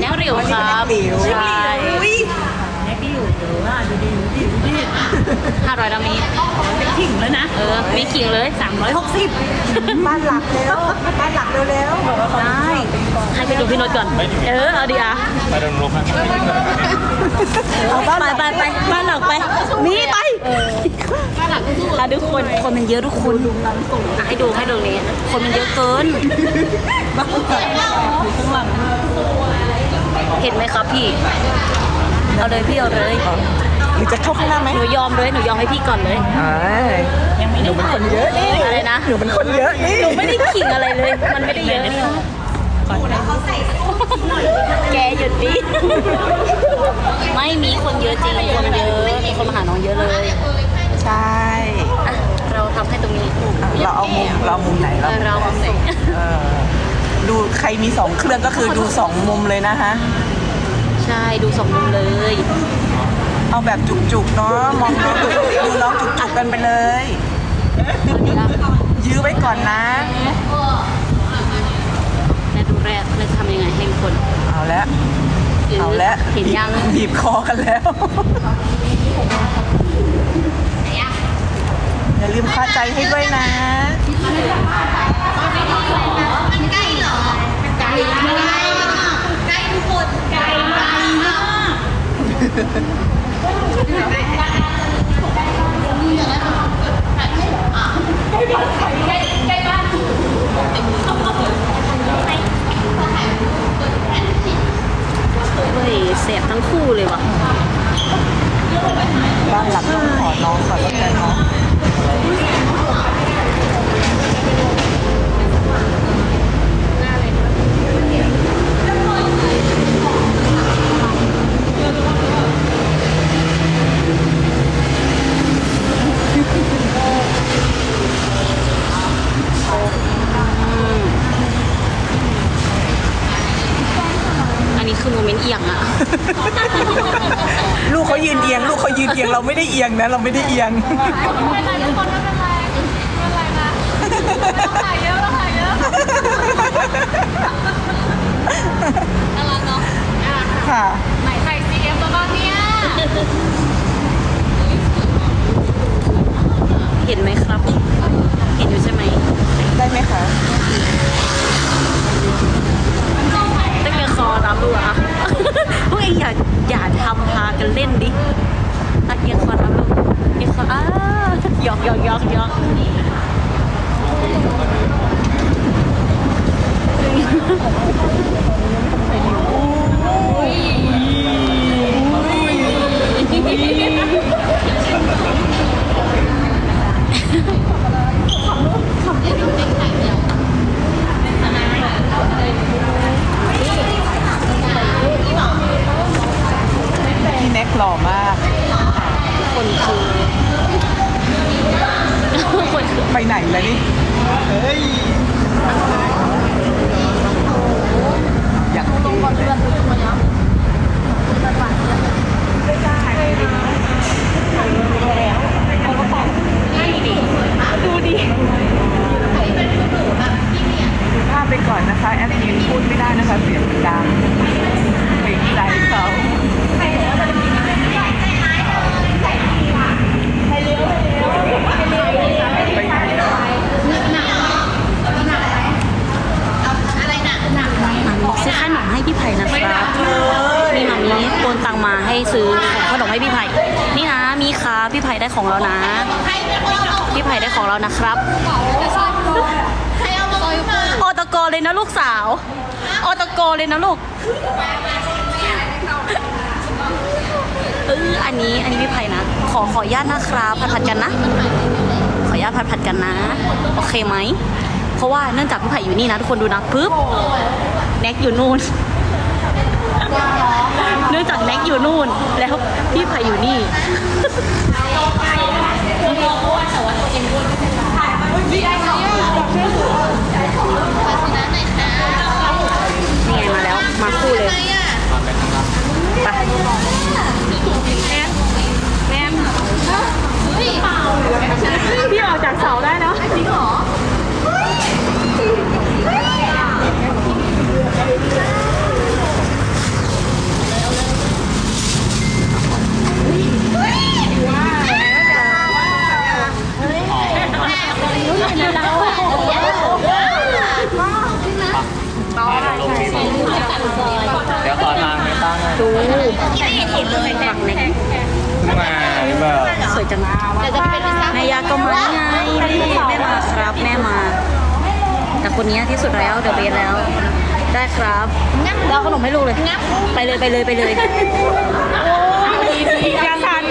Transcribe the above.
แนวหลิวครับหลิวใช่ อุ้ย แน็กที่อยู่เดี๋ยวว่าดูดีดูดีดูดี ห้าร้อยดามีเป็นขิงแล้วนะ เออมีขิงเลยสามร้อยหกสิบบ้านหลักแล้วบ้านหลักเร็วได้ให้ไปดูพี่โนตก่อน เออ เอาดีอะไปโดนลบครับๆเอาบ้านไปไปไปบ้านหลักไปนี่ไปบ้านหลักทุกคนทุกคน คนมันเยอะทุกคนอะให้ดูให้ดูนี้ คนมันเยอะเกินบ้านหลักข้างหลังเห็นไหมครับพี่ เอาเลยพี่เอาเลยห รือจะเข้าข้างหน้าไหมหนูยอมเลยหนูยอมให้พี่ก่อนเลยอ่ายังไม่หได้นูเป็นคนเยอะนี่อะไรนะ หนูเป็นคนเยอะนี่หนูไม่ได้ขิงอะไรเลย มันไม่ได้เยอะก่อนได้แกหยุดดิไม่มีคนเยอะจริงคนเยอะมีคนมาหาน้องเยอะเลย ใช่อะเราทำให้ตรงนี้อะเราเอามุมเราเอามุมไหนเอเราอเราเอาส่งเออดูใครมีสองเครื่องก็คือดูสองมุมเลยนะฮะ ใช่ดูสองมุมเลย เอาแบบจุกๆเนาะมองดูดูน้องจุกๆกันไปเลย ยื้อไว้ก่อนนะ และดูแรกเราจะทำยังไงให้ทุกคนเอาละเอาละเห็นยังบีบคอกันแล้ว อย่าลืมคาใจให้ด้วยนะเฮ้ยเสียบทั้งคู่เลยว่ะ บ้านหลักต้องขอ น้องก่อนแล้วกันเนาะอันนี้คื อโมเมนต์เอียงอะลูกเขายืนเอียง ลูกเขายืนเอียงเราไม่ได้เอียงนะ เราไม่ได้เอียงค่ะ เห็นไหมครับ เห็นอยู่ใช่ไหม ได้ไหมคะ ตั้งแต่คอรับรู้อะ พวกเองอย่าอย่า ทำพากันเล่นดิตะเกียงคอรับรู้เกียงคออ้าหยอกหยอกหยอกหยอกพี่แน็กหล่อมาก คนคือ คนคือ ไปไหนแล้วนี่ เฮ้ย อยากลงก่อนเพื่อนดูดิดูภาพไปก่อนนะคะ แอดมินพูดไม่ได้นะคะ เสียงมันดังเกรงใจเขาไปไหนอะ ซื้อขนมให้พี่ไผ่นะครับมีหมามีโอนตังมาให้ซื้อขนมให้พี่ไผ่นี่นะมีค่ะพี่ไผ่ได้ของเรานะ พี่ไผ่ได้ของเรานะครับออตโกเลยนะลูกสาวออตโกเลยนะลูกเอออันนี้อันนี้พี่ไผ่นะ ขอขอญาตนะครับผัดผัดๆกันนะ ขอญาตผัดผัดๆกันนะ โอเคไหม เพราะว่าเนื่องจากพี่ไผ่อยู่นี่นะทุกคนดูนะปึ๊บแน็กอยู่นู่น เนื่องจากแน็กอยู่นู่น แล้วพี่ไผ่อยู่นี่นี่ไงมาแล้ว มาคู่เลย ไปแนมพี่ออกจากเสาได้แล้วจริงเหรอ เดี๋ยวขอทางให้ตั้งหน่อยดูเห็นเลยฝั่งไหนขึ้นมาหรือเปล่าสวยจังแม่ยาก็มาไงแม่มาครับแม่มา แต่คนนี้ที่สุดแล้วเดอะเบสแล้ว ได้ครับเราขนมให้ลูกเลย ไปเลยไปเลยไปเลยอย่าสั่น